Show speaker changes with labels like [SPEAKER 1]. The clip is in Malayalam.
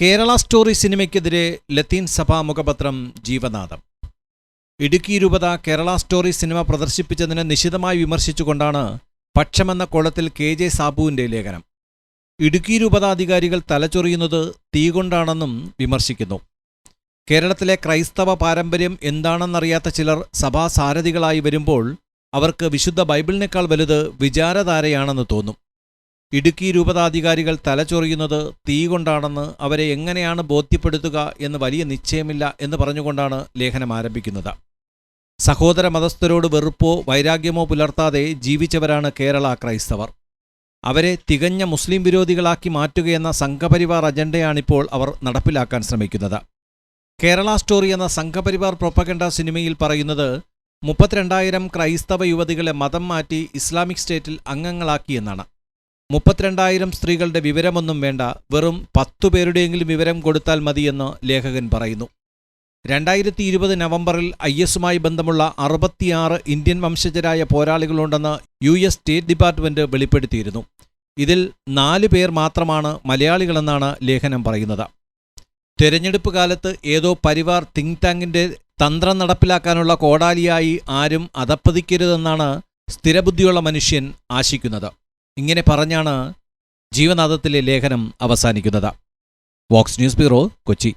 [SPEAKER 1] കേരള സ്റ്റോറി സിനിമയ്ക്കെതിരെ ലത്തീൻ സഭാ മുഖപത്രം ജീവനാഥം ഇടുക്കി രൂപത കേരള സ്റ്റോറി സിനിമ പ്രദർശിപ്പിച്ചതിനെ നിശിതമായി വിമർശിച്ചുകൊണ്ടാണ് പക്ഷമെന്ന കോളത്തിൽ കെ ജെ സാബുവിന്റെ ലേഖനം. ഇടുക്കി രൂപതാധികാരികൾ തലചൊറിയുന്നത് തീ കൊണ്ടാണെന്നും വിമർശിക്കുന്നു. കേരളത്തിലെ ക്രൈസ്തവ പാരമ്പര്യം എന്താണെന്നറിയാത്ത ചിലർ സഭാസാരഥികളായി വരുമ്പോൾ അവർക്ക് വിശുദ്ധ ബൈബിളിനേക്കാൾ വലുത് വിചാരധാരയാണെന്ന് തോന്നും. ഇടുക്കി രൂപതാധികാരികൾ തലചൊറിയുന്നത് തീ കൊണ്ടാണെന്ന് അവരെ എങ്ങനെയാണ് ബോധ്യപ്പെടുത്തുക എന്ന് വലിയ നിശ്ചയമില്ല എന്ന് പറഞ്ഞുകൊണ്ടാണ് ലേഖനം ആരംഭിക്കുന്നത്. സഹോദര മതസ്ഥരോട് വെറുപ്പോ വൈരാഗ്യമോ പുലർത്താതെ ജീവിച്ചവരാണ് കേരള ക്രൈസ്തവർ. അവരെ തികഞ്ഞ മുസ്ലിം വിരോധികളാക്കി മാറ്റുകയെന്ന സംഘപരിവാർ അജണ്ടയാണിപ്പോൾ അവർ നടപ്പിലാക്കാൻ ശ്രമിക്കുന്നത്. കേരള സ്റ്റോറി എന്ന സംഘപരിവാർ പ്രൊപ്പഗണ്ട സിനിമയിൽ പറയുന്നത് മുപ്പത്തിരണ്ടായിരം ക്രൈസ്തവ യുവതികളെ മതം മാറ്റി ഇസ്ലാമിക് സ്റ്റേറ്റിൽ അംഗങ്ങളാക്കിയെന്നാണ് മുപ്പത്തിരണ്ടായിരം സ്ത്രീകളുടെ വിവരമൊന്നും വേണ്ട. വെറും പത്തു പേരുടെയെങ്കിലും വിവരം കൊടുത്താൽ മതിയെന്ന് ലേഖകൻ പറയുന്നു. രണ്ടായിരത്തി ഇരുപത് നവംബറിൽ ഐ എസുമായി ബന്ധമുള്ള അറുപത്തിയാറ് ഇന്ത്യൻ വംശജരായ പോരാളികളുണ്ടെന്ന് യു എസ് സ്റ്റേറ്റ് ഡിപ്പാർട്ട്മെന്റ് വെളിപ്പെടുത്തിയിരുന്നു. ഇതിൽ നാല് പേർ മാത്രമാണ് മലയാളികളെന്നാണ് ലേഖനം പറയുന്നത്. തെരഞ്ഞെടുപ്പ് കാലത്ത് ഏതോ പരിവാർ തിങ് ടാങ്കിന്റെ തന്ത്രം നടപ്പിലാക്കാനുള്ള കോടാലിയായി ആരും അതപ്പതിക്കരുതെന്നാണ് സ്ഥിരബുദ്ധിയുള്ള മനുഷ്യൻ ആശിക്കുന്നത്. ഇങ്ങനെ പറഞ്ഞാണ് ജീവനാഥത്തിലെ ലേഖനം അവസാനിക്കുന്നത്. Vox news bureau Kochi.